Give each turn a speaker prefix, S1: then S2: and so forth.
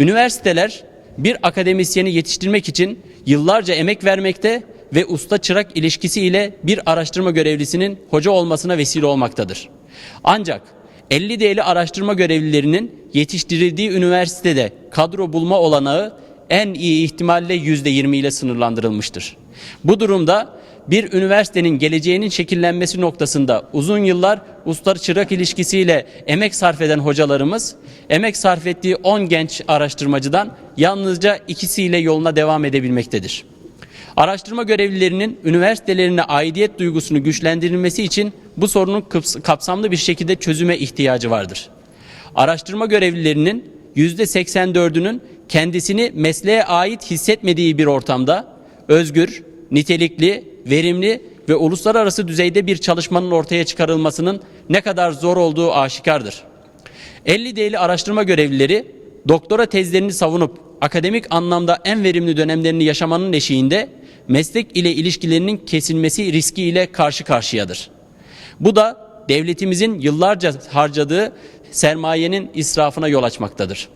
S1: Üniversiteler bir akademisyeni yetiştirmek için yıllarca emek vermekte ve usta çırak ilişkisi ile bir araştırma görevlisinin hoca olmasına vesile olmaktadır. Ancak 50 değerli araştırma görevlilerinin yetiştirildiği üniversitede kadro bulma olanağı en iyi ihtimalle %20 ile sınırlandırılmıştır. Bu durumda bir üniversitenin geleceğinin şekillenmesi noktasında uzun yıllar usta çırak ilişkisiyle emek sarf eden hocalarımız emek sarf ettiği 10 genç araştırmacıdan yalnızca ikisiyle yoluna devam edebilmektedir. Araştırma görevlilerinin üniversitelerine aidiyet duygusunu güçlendirilmesi için bu sorunun kapsamlı bir şekilde çözüme ihtiyacı vardır. Araştırma görevlilerinin %84'ünün kendisini mesleğe ait hissetmediği bir ortamda özgür, nitelikli, verimli ve uluslararası düzeyde bir çalışmanın ortaya çıkarılmasının ne kadar zor olduğu aşikardır. 50 değerli araştırma görevlileri doktora tezlerini savunup akademik anlamda en verimli dönemlerini yaşamanın eşiğinde meslek ile ilişkilerinin kesilmesi riskiyle karşı karşıyadır. Bu da devletimizin yıllarca harcadığı sermayenin israfına yol açmaktadır.